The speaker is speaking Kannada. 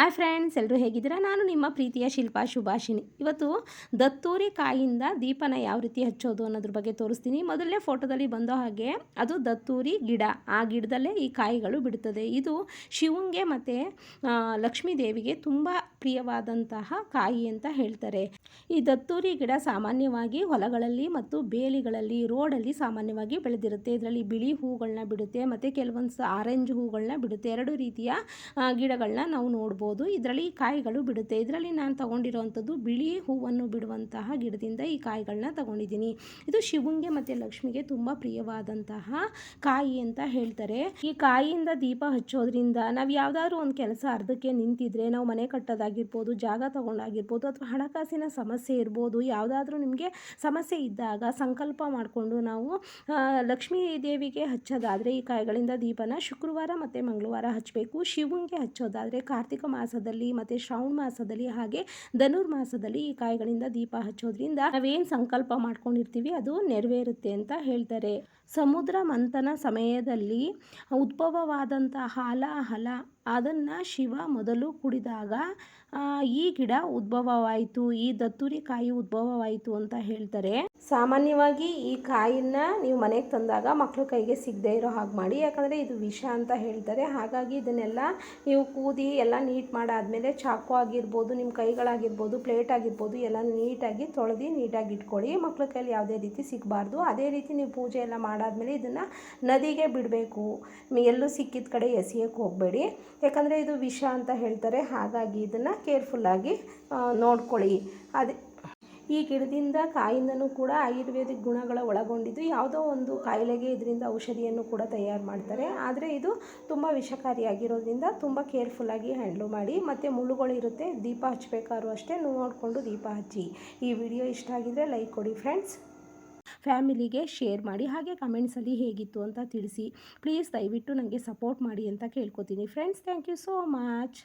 ಹಾಯ್ ಫ್ರೆಂಡ್ಸ್ ಎಲ್ಲರೂ ಹೇಗಿದ್ದೀರಾ? ನಾನು ನಿಮ್ಮ ಪ್ರೀತಿಯ ಶಿಲ್ಪಾ ಶುಭಾಷಿನಿ ಇವತ್ತು ದತ್ತೂರಿ ಕಾಯಿಂದ ದೀಪನ ಯಾವ ರೀತಿ ಹಚ್ಚೋದು ಅನ್ನೋದ್ರ ಬಗ್ಗೆ ತೋರಿಸ್ತೀನಿ. ಮೊದಲನೇ ಫೋಟೋದಲ್ಲಿ ಬಂದೋ ಹಾಗೆ ಅದು ದತ್ತೂರಿ ಗಿಡ. ಆ ಗಿಡದಲ್ಲೇ ಈ ಕಾಯಿಗಳು ಬಿಡುತ್ತದೆ ಇದು ಶಿವಂಗೆ ಮತ್ತು ಲಕ್ಷ್ಮೀ ದೇವಿಗೆ ತುಂಬ ಪ್ರಿಯವಾದಂತಹ ಕಾಯಿ ಅಂತ ಹೇಳ್ತಾರೆ. ಈ ದತ್ತೂರಿ ಗಿಡ ಸಾಮಾನ್ಯವಾಗಿ ಹೊಲಗಳಲ್ಲಿ ಮತ್ತು ಬೇಲಿಗಳಲ್ಲಿ, ರೋಡಲ್ಲಿ ಸಾಮಾನ್ಯವಾಗಿ ಬೆಳೆದಿರುತ್ತೆ. ಇದರಲ್ಲಿ ಬಿಳಿ ಹೂಗಳನ್ನ ಬಿಡುತ್ತೆ, ಮತ್ತು ಕೆಲವೊಂದು ಆರೆಂಜ್ ಹೂಗಳನ್ನ ಬಿಡುತ್ತೆ. ಎರಡು ರೀತಿಯ ಗಿಡಗಳನ್ನ ನಾವು ನೋಡ್ಬೋದು. ನೋಡ್ಬೋದು ಇದರಲ್ಲಿ ಕಾಯಿಗಳು ಬಿಡುತ್ತೆ. ಇದರಲ್ಲಿ ನಾನು ತಗೊಂಡಿರುವಂತದ್ದು ಬಿಳಿ ಹೂವನ್ನು ಬಿಡುವಂತಹ ಗಿಡದಿಂದ ಈ ಕಾಯಿಗಳನ್ನ ತಗೊಂಡಿದ್ದೀನಿ. ಇದು ಶಿವಂಗೆ ಮತ್ತು ಲಕ್ಷ್ಮಿಗೆ ತುಂಬ ಪ್ರಿಯವಾದಂತಹ ಕಾಯಿ ಅಂತ ಹೇಳ್ತಾರೆ. ಈ ಕಾಯಿಯಿಂದ ದೀಪ ಹಚ್ಚೋದ್ರಿಂದ ನಾವು ಯಾವುದಾದ್ರೂ ಒಂದು ಕೆಲಸ ಅರ್ಧಕ್ಕೆ ನಿಂತಿದ್ರೆ, ನಾವು ಮನೆ ಕಟ್ಟೋದಾಗಿರ್ಬೋದು, ಜಾಗ ತಗೊಂಡಾಗಿರ್ಬೋದು ಅಥವಾ ಹಣಕಾಸಿನ ಸಮಸ್ಯೆ ಇರ್ಬೋದು, ಯಾವುದಾದ್ರೂ ನಿಮಗೆ ಸಮಸ್ಯೆ ಇದ್ದಾಗ ಸಂಕಲ್ಪ ಮಾಡಿಕೊಂಡು ನಾವು ಲಕ್ಷ್ಮೀ ದೇವಿಗೆ ಹಚ್ಚೋದಾದರೆ ಈ ಕಾಯಿಗಳಿಂದ ದೀಪನ ಶುಕ್ರವಾರ ಮತ್ತು ಮಂಗಳವಾರ ಹಚ್ಚಬೇಕು ಶಿವಂಗೆ ಹಚ್ಚೋದಾದರೆ ಕಾರ್ತಿಕ ಮಾಸದಲ್ಲಿ ಮತ್ತೆ ಶ್ರಾವಣ ಮಾಸದಲ್ಲಿ ಹಾಗೆ ಧನುರ್ಮಾಸದಲ್ಲಿ ಈ ಕಾಯಿಗಳಿಂದ ದೀಪ ಹಚ್ಚೋದ್ರಿಂದ ನಾವೇನು ಸಂಕಲ್ಪ ಮಾಡ್ಕೊಂಡಿರ್ತೀವಿ ಅದು ನೆರವೇರುತ್ತೆ ಅಂತ ಹೇಳ್ತಾರೆ. ಸಮುದ್ರ ಮಂಥನ ಸಮಯದಲ್ಲಿ ಉದ್ಭವವಾದಂಥ ಹಾಲಾಹಲ ಅದನ್ನು ಶಿವ ಮೊದಲು ಕುಡಿದಾಗ ಈ ಗಿಡ ಉದ್ಭವವಾಯಿತು, ಈ ದತ್ತುರಿ ಕಾಯಿ ಉದ್ಭವವಾಯಿತು ಅಂತ ಹೇಳ್ತಾರೆ. ಸಾಮಾನ್ಯವಾಗಿ ಈ ಕಾಯಿನ ನೀವು ಮನೆಗೆ ತಂದಾಗ ಮಕ್ಕಳು ಕೈಗೆ ಸಿಗದೆ ಇರೋ ಹಾಗೆ ಮಾಡಿ, ಯಾಕಂದರೆ ಇದು ವಿಷ ಅಂತ ಹೇಳ್ತಾರೆ. ಹಾಗಾಗಿ ಇದನ್ನೆಲ್ಲ ನೀವು ಕೂದಿ ಎಲ್ಲ ನೀಟ್ ಮಾಡಾದಮೇಲೆ ಚಾಕು ಆಗಿರ್ಬೋದು ನಿಮ್ಮ ಕೈಗಳಾಗಿರ್ಬೋದು ಪ್ಲೇಟ್ ಆಗಿರ್ಬೋದು ಎಲ್ಲ ನೀಟಾಗಿ ತೊಳೆದು ನೀಟಾಗಿ ಇಟ್ಕೊಳ್ಳಿ. ಮಕ್ಳ ಕೈಯಲ್ಲಿ ಯಾವುದೇ ರೀತಿ ಸಿಗಬಾರ್ದು. ಅದೇ ರೀತಿ ನೀವು ಪೂಜೆ ಎಲ್ಲ ಮಾಡಾದಮೇಲೆ ಇದನ್ನು ನದಿಗೆ ಬಿಡಬೇಕು. ಎಲ್ಲೂ ಸಿಕ್ಕಿದ ಕಡೆ ಎಸೆಯೋಕ್ಕೆ ಹೋಗಬೇಡಿ. ಯಾಕಂದರೆ ಇದು ವಿಷ ಅಂತ ಹೇಳ್ತಾರೆ. ಹಾಗಾಗಿ ಇದನ್ನು ಕೇರ್ಫುಲ್ಲಾಗಿ ನೋಡ್ಕೊಳ್ಳಿ. ಅದೇ ಈ ಗಿಡದಿಂದ ಕಾಯಿಂದನೂ ಕೂಡ ಆಯುರ್ವೇದಿಕ್ ಗುಣಗಳ ಒಳಗೊಂಡಿದ್ದು. ಯಾವುದೋ ಒಂದು ಕಾಯಿಲೆಗೆ ಇದರಿಂದ ಔಷಧಿಯನ್ನು ಕೂಡ ತಯಾರು ಮಾಡ್ತಾರೆ. ಆದರೆ ಇದು ತುಂಬ ವಿಷಕಾರಿಯಾಗಿರೋದ್ರಿಂದ ತುಂಬ ಕೇರ್ಫುಲ್ಲಾಗಿ ಹ್ಯಾಂಡ್ಲ್ ಮಾಡಿ, ಮತ್ತು ಮುಳ್ಳುಗಳಿರುತ್ತೆ ದೀಪ ಹಚ್ಚಬೇಕಾದ್ರೂ ಅಷ್ಟೇ ನೋಡಿಕೊಂಡು ದೀಪ ಹಚ್ಚಿ. ಈ ವಿಡಿಯೋ ಇಷ್ಟ ಆಗಿದ್ದರೆ ಲೈಕ್ ಕೊಡಿ ಫ್ರೆಂಡ್ಸ್. ಫ್ಯಾಮಿಲಿಗೆ ಶೇರ್ ಮಾಡಿ, ಹಾಗೆ ಕಮೆಂಟ್ಸಲ್ಲಿ ಹೇಗಿತ್ತು ಅಂತ ತಿಳಿಸಿ. ಪ್ಲೀಸ್ ದಯವಿಟ್ಟು ನನಗೆ ಸಪೋರ್ಟ್ ಮಾಡಿ ಅಂತ ಕೇಳ್ಕೊತೀನಿ friends. Thank you so much.